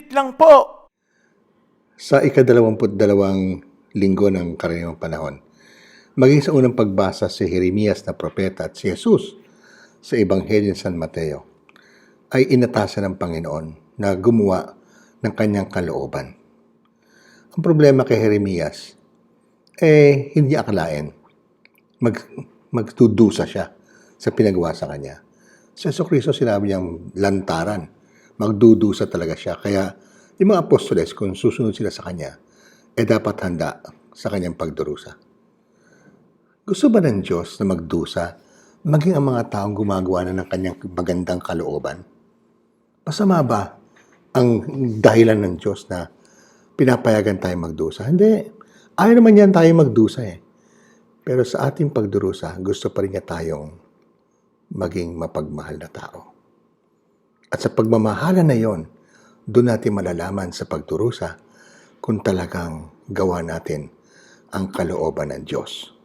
Saglit lang po. Sa ikadalawamput dalawang linggo ng karaniwang panahon, maging sa unang pagbasa si Jeremias na propeta at si Jesus sa Ebanghelyo ng San Mateo, ay inatasan ng Panginoon na gumawa ng kanyang kalooban. Ang problema kay Jeremias, eh, hindi akalain. Mag, magtudusa siya sa pinagawa sa kanya. Sa Yeso Cristo sinabi niyang lantaran. Magdudusa talaga siya. Kaya yung mga apostoles, kung susunod sila sa kanya, eh dapat handa sa kanyang pagdurusa. Gusto ba ng Diyos na magdusa maging ang mga taong gumagawa na ng kanyang magandang kalooban? Masama ba ang dahilan ng Diyos na pinapayagan tayo magdusa? Hindi. Ayaw naman yan tayo magdusa eh. Pero sa ating pagdurusa, gusto pa rin niya tayong maging mapagmahal na tao. At sa pagmamahala na yon, doon natin malalaman sa pagdurusa kung talagang gawa natin ang kalooban ng Diyos.